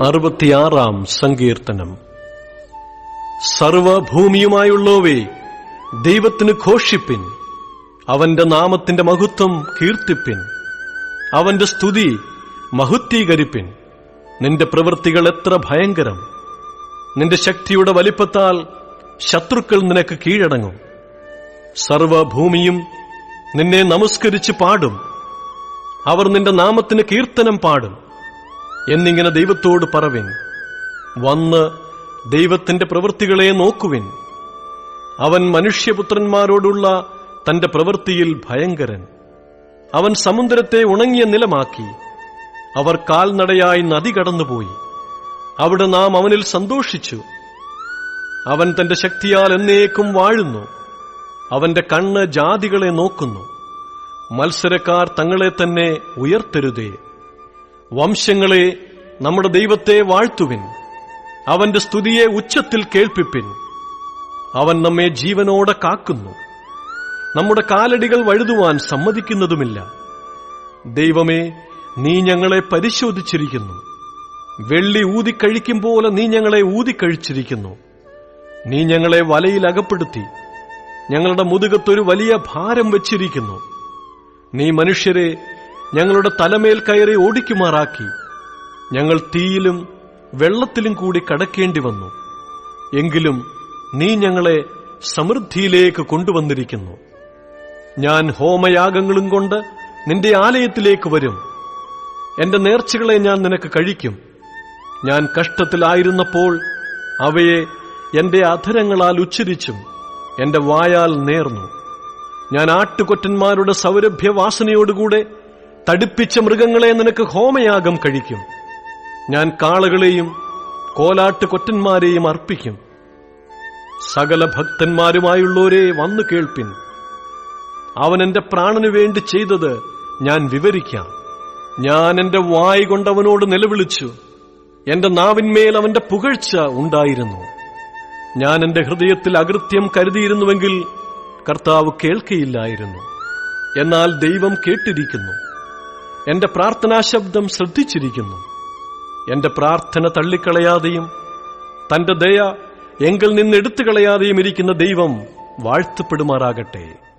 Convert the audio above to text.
അറുപത്തിയാറാം സങ്കീർത്തനം. സർവഭൂമിയുമായുള്ളവേ ദൈവത്തിന് ഘോഷിപ്പിൻ. അവന്റെ നാമത്തിന്റെ മഹത്വം കീർത്തിപ്പിൻ. അവന്റെ സ്തുതി മഹുദ്ധീകരിപ്പിൻ നിന്റെ പ്രവൃത്തികൾ എത്ര ഭയങ്കരം. നിന്റെ ശക്തിയുടെ വലിപ്പത്താൽ ശത്രുക്കൾ നിനക്ക് കീഴടങ്ങും. സർവഭൂമിയും നിന്നെ നമസ്കരിച്ച് പാടും. അവർ നിന്റെ നാമത്തിന് കീർത്തനം പാടും. എന്നിങ്ങനെ ദൈവത്തോട് പറവിൻ. വന്ന് ദൈവത്തിന്റെ പ്രവൃത്തികളെ നോക്കുവിൻ. അവൻ മനുഷ്യപുത്രന്മാരോടുള്ള തന്റെ പ്രവൃത്തിയിൽ ഭയങ്കരൻ. അവൻ സമുദ്രത്തെ ഉണങ്ങിയ നിലമാക്കി. അവർ കാൽനടയായി നദി കടന്നുപോയി. അവിടെ നാം അവനിൽ സന്തോഷിച്ചു. അവൻ തന്റെ ശക്തിയാൽ എന്നേക്കും വാഴുന്നു. അവന്റെ കണ്ണ് ജാതികളെ നോക്കുന്നു. മത്സരക്കാർ തങ്ങളെ തന്നെ ഉയർത്തരുതേ. വംശങ്ങളെ നമ്മുടെ ദൈവത്തെ വാഴ്ത്തുവിൻ. അവന്റെ സ്തുതിയെ ഉച്ചത്തിൽ കേൾപ്പിപ്പിൻ. അവൻ നമ്മെ ജീവനോടെ കാക്കുന്നു. നമ്മുടെ കാലടികൾ വഴുതുവാൻ സമ്മതിക്കുന്നതുമില്ല. ദൈവമേ നീ ഞങ്ങളെ പരിശോധിച്ചിരിക്കുന്നു. വെള്ളി ഊതിക്കഴിക്കും പോലെ നീ ഞങ്ങളെ ഊതിക്കഴിച്ചിരിക്കുന്നു നീ ഞങ്ങളെ വലയിൽ അകപ്പെടുത്തി. ഞങ്ങളുടെ മുതുകത്തൊരു വലിയ ഭാരം വച്ചിരിക്കുന്നു. നീ മനുഷ്യരെ ഞങ്ങളുടെ തലമേൽ കയറി ഓടിക്കുമാറാക്കി. ഞങ്ങൾ തീയിലും വെള്ളത്തിലും കൂടി കടക്കേണ്ടി വന്നു. എങ്കിലും നീ ഞങ്ങളെ സമൃദ്ധിയിലേക്ക് കൊണ്ടുവന്നിരിക്കുന്നു. ഞാൻ ഹോമയാഗങ്ങളും കൊണ്ട് നിന്റെ ആലയത്തിലേക്ക് വരും. എന്റെ നേർച്ചകളെ ഞാൻ നിനക്ക് കഴിക്കും. ഞാൻ കഷ്ടത്തിലായിരുന്നപ്പോൾ അവയെ എന്റെ അധരങ്ങളാൽ ഉച്ചരിച്ചും എന്റെ വായാൽ നേർന്നു. ഞാൻ ആട്ടുകൊറ്റന്മാരുടെ സൗരഭ്യവാസനയോടുകൂടെ തടിപ്പിച്ച മൃഗങ്ങളെ നിനക്ക് ഹോമയാഗം കഴിക്കും. ഞാൻ കാളകളെയും കോലാട്ട് കൊറ്റന്മാരെയും അർപ്പിക്കും. സകല ഭക്തന്മാരുമായുള്ളവരെ വന്നു കേൾപ്പിൻ. അവൻ എന്റെ പ്രാണനു വേണ്ടി ചെയ്തത് ഞാൻ വിവരിക്കാം. ഞാൻ എന്റെ വായ് കൊണ്ടവനോട് നിലവിളിച്ചു. എന്റെ നാവിന്മേൽ അവന്റെ പുകഴ്ച ഉണ്ടായിരുന്നു. ഞാൻ എന്റെ ഹൃദയത്തിൽ അകൃത്യം കരുതിയിരുന്നുവെങ്കിൽ കർത്താവ് കേൾക്കയില്ലായിരുന്നു. എന്നാൽ ദൈവം കേട്ടിരിക്കുന്നു. എന്റെ പ്രാർത്ഥനാശബ്ദം ശ്രദ്ധിച്ചിരിക്കുന്നു. എന്റെ പ്രാർത്ഥന തള്ളിക്കളയാതെയും തന്റെ ദയ എങ്കിൽ നിന്ന് എടുത്തു കളയാതെയും ഇരിക്കുന്ന ദൈവം വാഴ്ത്തപ്പെടുമാറാകട്ടെ.